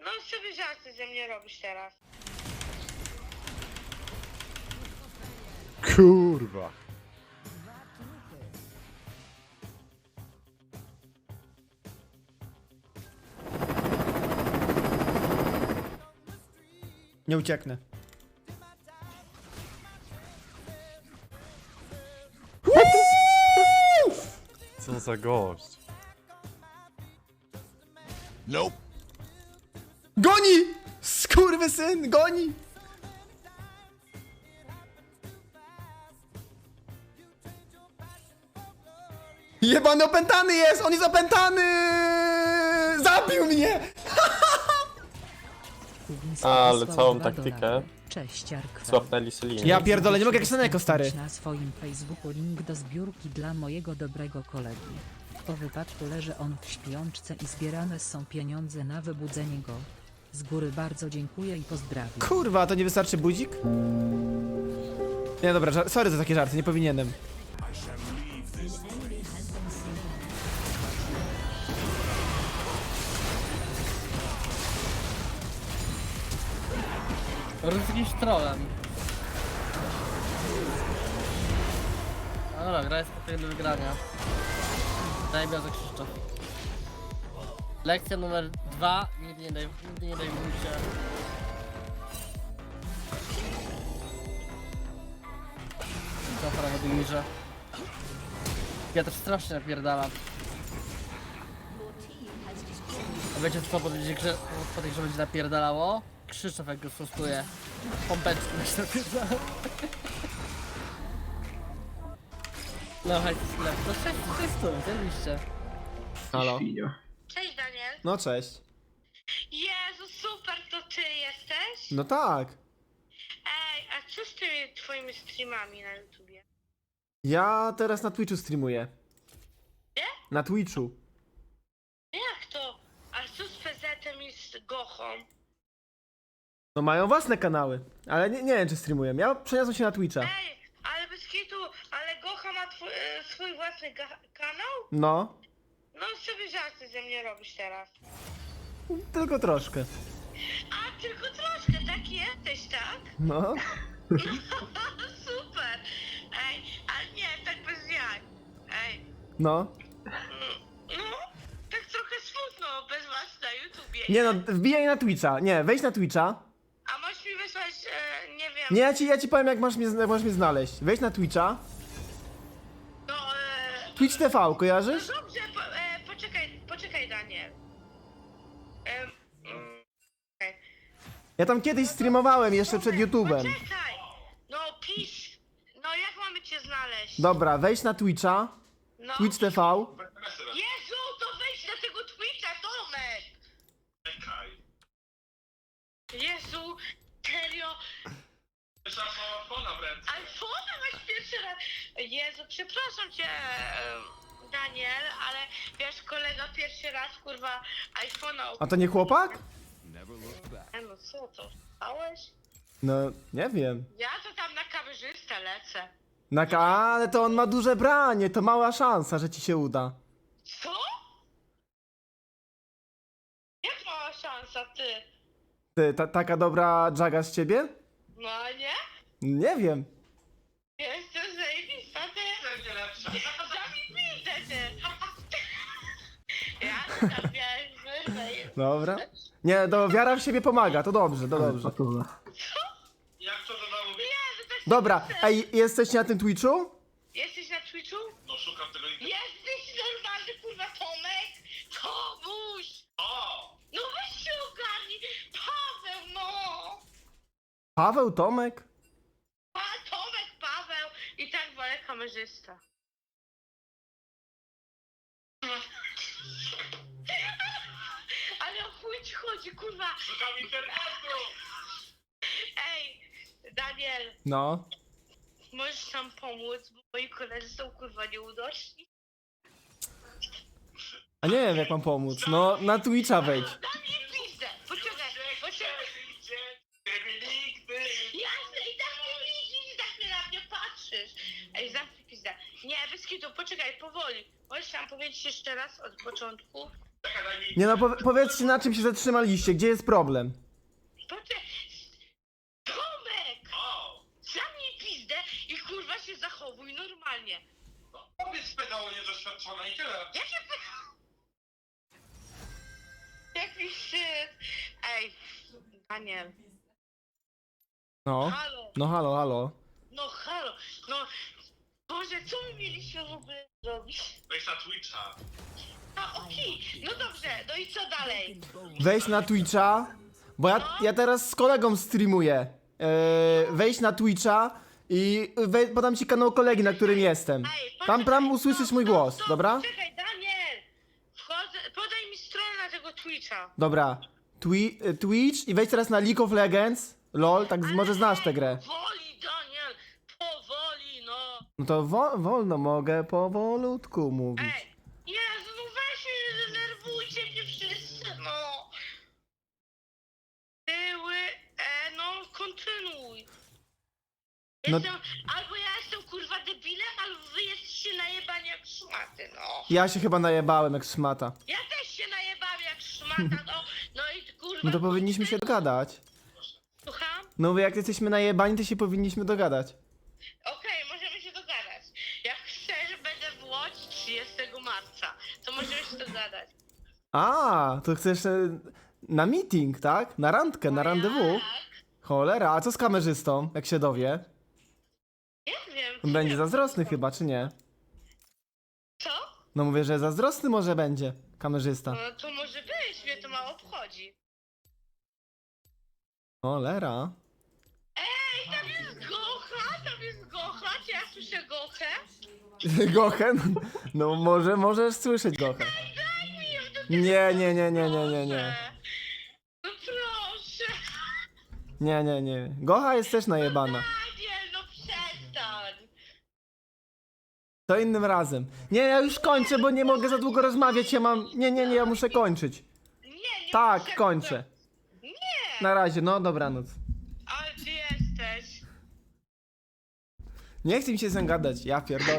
No sobie żarty ze mnie robisz teraz. Kurwa. Nie ucieknę. Co za gość. Goni! Skurwysyn, goni! Jebany opętany jest! On jest opętany! Zabił mnie! Ale całą taktykę Cześć, Arkwell. Słapnęli Selinie. Ja pierdolę, nie mogę jak Seneko, stary. Na swoim Facebooku link do zbiórki dla mojego dobrego kolegi. Po wypadku leży on w śpiączce i zbierane są pieniądze na wybudzenie go. Z góry bardzo dziękuję i pozdrawiam. Kurwa, to nie wystarczy budzik? Nie, dobra, żar- sorry za takie żarty, nie powinienem. Jest jakimś trolem. No dobra, gra jest tutaj do wygrania. Daj mi za Krzysztof. Lekcja numer dwa. Nigdy nie daj, nigdy nie daj się. Dobra, na Wodimirze. Ja też strasznie napierdalam. A wiecie co powiedzieć, że po tej, że będzie napierdalało? Krzysztof jak go stosuje. Pompeczki będzie napierdalał. No hej, sklep. To 6 600, zajebiście. Halo? Cześć Daniel. No cześć. Ty jesteś? No tak. Ej, a co z tymi twoimi streamami na YouTubie? Ja teraz na Twitchu streamuję. Nie? Na Twitchu. Jak to? A co z PZ-em i z Gochą? No mają własne kanały, ale nie, nie wiem czy streamuję. Ja przeniosłem się na Twitcha. Ej, ale bez kitu, ale Gocha ma twój, e, swój własny ga- kanał? No, No sobie żarty ze mnie robisz teraz. tylko troszkę. A, tylko troszkę, taki jesteś, tak? No. Super! Ej, ale nie, tak bez jaj. Ej, No. no, tak trochę smutno bez was na YouTubie. Nie no, wbijaj na Twitcha. Nie, wejdź na Twitcha. A możesz mi wysłać, e, nie wiem... Nie, ja ci, ja ci powiem jak masz mnie, jak masz mnie znaleźć. Wejdź na Twitcha. No, e, Twitch TV, kojarzysz? dobrze, Ja tam kiedyś streamowałem jeszcze przed YouTubem. Poczekaj! No, pisz! No, jak mamy cię znaleźć? Dobra, wejdź na Twitcha. No. Twitch TV. Jezu, to wejdź na tego Twitcha, Tomek! Jezu, serio? iPhone'a masz pierwszy raz. Jezu, przepraszam cię, em, Daniel, ale wiesz, kolega pierwszy raz, kurwa, iPhone'a... A to nie chłopak? No co to, stałeś? No, nie wiem. Ja to tam na kamerzystę lecę. Na ka- ale to on ma duże branie, to mała szansa, że ci się uda. Co? Jak mała szansa, ty? Ty, ta, taka dobra jaga z ciebie? No a nie? Nie wiem. Jestem zajebista, ty? Będzie lepsza. Ty! Ja tam wiesz, wyżej. Dobra. Nie, do wiara w siebie pomaga, to dobrze, to dobrze. Jak to? Jezu, to jest Dobra, super. ej, jesteście na tym Twitchu? Jesteś na Twitchu? No szukam tego i... Jesteś normalny, kurwa, Tomek? Tomuś! O! No weź się ogarnij! Paweł, no! Paweł, Tomek? Pa, Tomek, Paweł i tak wolę kamerzysta. Ci chodzi, kurwa! Szukam internetu! Ej, Daniel, No. możesz nam pomóc, bo moi koledzy są kurwa nieudoczni? A nie wiem jak mam pomóc. No, na Twitcha wejdź. Daj mi pizdę! Poczekaj, poczekaj! Ciebie nigdy! Jasne, i tak mnie widzisz, i tak mnie na mnie patrzysz! Ej, zamknij pizdę. Nie, kitu, poczekaj, powoli. Możesz nam powiedzieć jeszcze raz od początku? Nie no, powie- powiedzcie na czym się zatrzymaliście, gdzie jest problem? Poczekaj. Tomek! O! Zamknij pizdę i kurwa się zachowuj normalnie. No, powiedz pedało niedoświadczone i tyle. Jakie pe... Jaki szczyt. Ej, Daniel. No, Halo. no halo, halo. No halo. No. Boże, co my mieliśmy w ogóle zrobić? Wejdź na Twitcha. A okej, no dobrze, no i co dalej? Wejść na Twitcha, bo ja, ja teraz z kolegą streamuję. Eee, wejść na Twitcha i wej, podam ci kanał kolegi, na którym jestem. Ej, Tam, poczekaj, tam usłyszysz stop, mój stop, głos, stop, dobra? Czekaj, Daniel! Wchodzę, podaj mi stronę tego Twitcha. Dobra. Twi e, Twitch i wejdź teraz na League of Legends. LOL, tak z- może znasz tę grę. No! To wo wolno mogę powolutku mówić. Ej! Jezu, weź nie denerwujcie mnie wszyscy, no! Tyły, e, no, kontynuuj. No- Jestem, albo ja jestem kurwa debilem, albo wy jesteście najebani jak szmaty, no. Ja się chyba najebałem jak szmata. Ja też się najebam jak szmata, no. No i kurwa... No to powinniśmy się dogadać. Słucham? No bo jak jesteśmy najebani, to się powinniśmy dogadać. A, to chcesz e, na meeting, tak? Na randkę, na rendezvous? Tak. Cholera, a co z kamerzystą, jak się dowie? Nie wiem. Będzie zazdrosny chyba, czy nie? Co? No mówię, że zazdrosny może będzie kamerzysta. No to może być, mnie to mało obchodzi. Cholera. Ej, tam jest Gocha, tam jest Gocha, czy ja słyszę Gochę? Gochen? No może, możesz słyszeć Gochen. Nie, nie, nie, nie, nie, nie, nie. No proszę. Nie, nie, nie. Gocha jest też najebana. Daniel, no przestań. To innym razem. Nie, ja już kończę, bo nie mogę za długo rozmawiać. Ja mam. Nie, nie, nie, ja muszę kończyć. Nie, nie Tak, muszę- kończę. Nie, Na razie, no dobranoc. ale ty jesteś. Nie chcę mi się zagadać, ja pierdolę.